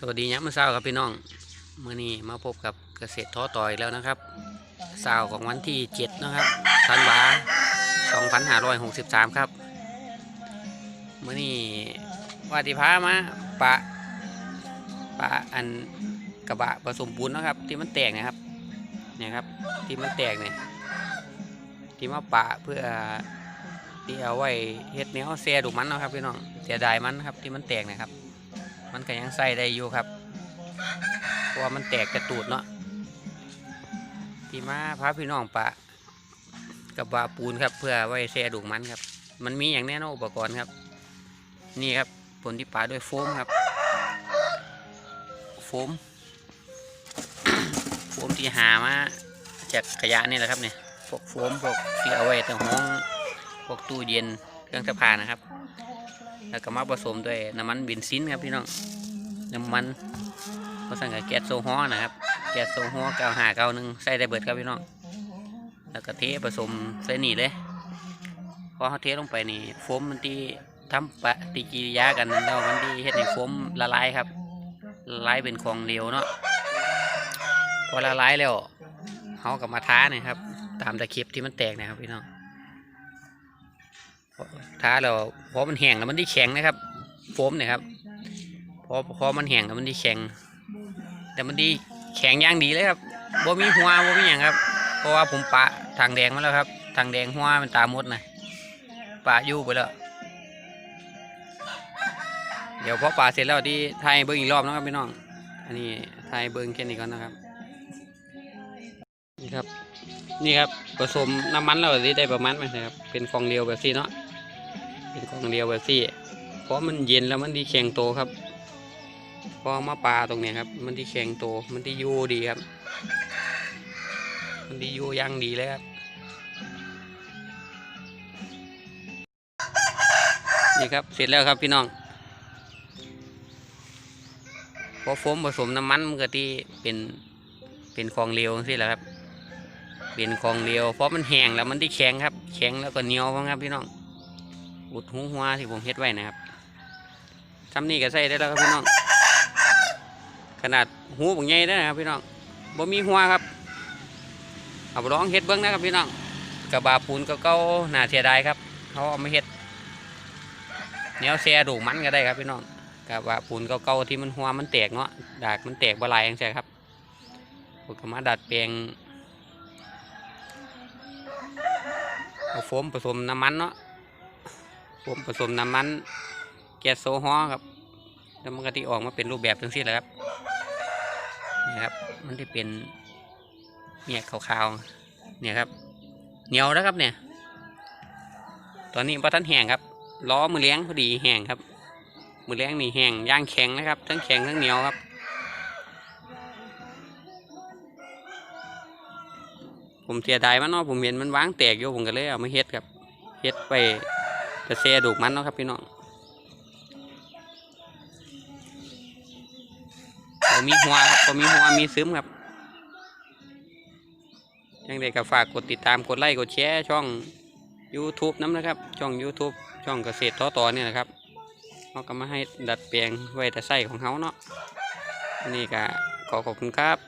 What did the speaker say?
สวัสดียามมื้อเช้าครับพี่น้องมื้อนี้มาพบกับเกษตรท้อต่อยแล้วนะครับเช้าของวันที่7นะครับธันวา2563ครับมื้อนี้ว่าที่พามาปะปะอันกระบะผสมปูนนะครับ ที่มันแตกนะครับเนี่ยครับที่มันแตกเนี่ยที่มาปะเพื่อที่เอาไว้เฮ็ดแนวแซ่ดูกมันนะครับพี่น้องเสียดายมันนะครับที่มันแตกนะครับ มันก็ยังใส่ได้อยู่ครับ เพราะว่ามันแตกกระตูดเนาะที่มาพาพี่น้องปะกับบาปูนครับ เพื่อไว้แช่ดุกมันครับ มันมีอย่างแน่นอนอุปกรณ์ครับ นี่ครับผลที่ปาด้วยโฟมครับ โฟม โฟมที่หามาจากขยะนี่แหละครับเนี่ยพวกโฟมพวกที่เอาไว้แต่ห้องพวกตู้เย็นเครื่องซักผ้านะครับ แล้วก็มาผสมด้วยน้ำมันเบนซินครับพี่น้องน้ำมันผสมกับแก๊สโซฮอนะครับแก๊สโซฮอเก้าห้าเก้าหนึ่งใส่ได้เบิดครับพี่น้องแล้วก็เทผสมใส่นี่เลยพอเขาเทลงไปนี่โฟมมันที่ทำปฏิกิริยากันแล้วมันที่เฮ็ดให้โฟมละลายครับละลายเป็นของเหลวเนาะพอละลายแล้วเขากับมาท้าเนี่ยครับ ตามตะเข็บที่มันแตกนะครับพี่น้อง ท้าแล้วพอมันแห้งแล้วมันที่แข็งนะครับ โฟมเนี่ยครับพอพอมันแห้งแล้วมันที่แข็ง แต่มันดีแข็งอย่างดีเลยครับบ่มีหัวบ่มีอย่างครับ เพราะว่าผมปะทางแดงมาแล้วครับ ทางแดงหัวมันตามดนะปะยู่ไปแล้วเดี๋ยวพอปะเสร็จแล้วที่ไทยเบิ้งอีกรอบนะครับพี่น้อง อันนี้ไทยเบิ้งแค่นี้ก่อนนะครับ นี่ครับ นี่ครับผสมน้ำมันแล้วที่ได้ประมาณไหมนะครับ เป็นฟองเดียวแบบนี้เนาะ เป็นของเดียวแบบซี่เพราะมันเย็นแล้วมันดีแข็งโตครับพอมาปลาตรงนี้ครับ มันดีแข็งโต มันดีอยู่ดีครับ มันดีอยู่ยังดีเลยครับนี่ครับเสร็จแล้วครับพี่น้องพอโฟมผสมน้ำมันมันก็ที่เป็นเป็นของเหลวสิแหละครับ เป็นของเหลวเพราะมันแห้งแล้วมันที่แข็งครับ แข็งแล้วก็เหนียวครับพี่น้อง อุดหูหัวที่ผมเฮ็ดไว้นะครับทำนี่ก็ใส่ได้แล้วครับพี่น้อง ขนาดหูบางใหญ่ได้นะครับพี่น้องบ่มีหัวครับ เอาไปลองเฮ็ดเบิ้งนะครับพี่น้องกระบาปูนก็เก่าๆน่าเสียดายครับเขาเอามาเฮ็ดแนวแซ่ดูมันก็ได้ครับพี่น้องกระบาปูนเก่าๆที่มันหัวมันแตกเนาะดากมันแตกบลายอย่างเช่ครับผมก็มาดัดแปลงเอาโฟมผสมน้ำมันเนาะ ผมผสมน้ำมันแก๊สโซฮอครับแล้วมันก็ที่ออกมาเป็นรูปแบบทั้งสิ้นแหละครับนี่ครับ มันที่เป็นเนี่ยขาวๆเนี่ยครับเหนียวแล้วครับเนี่ย ตอนนี้พอท่านแห้งครับล้อมือเลี้ยงพอดีแห้งครับ มือเลี้ยงนี่แห้งย่างแข็งนะครับ ทั้งแข็งทั้งเหนียวครับผมเสียดายมันเนาะผมเห็นมันวางแตกอยู่ผมก็เลยเอามาเฮ็ดครับเฮ็ดไป จะเซดูกมันเนาะครับพี่น้องผมมีหัวครับผมมีหัวมีซึมครับ ยังไงก็ฝากกดติดตามกดไลค์กดแชร์ช่อง YouTube น้ำนะครับ ช่อง YouTube ช่องเกษตรท้อต่อเนี่ยนะครับเขาก็มาให้ดัดแปลงไว้แต่ไส้ของเขาเนาะนนี่ก็ขอขอบคุณครับ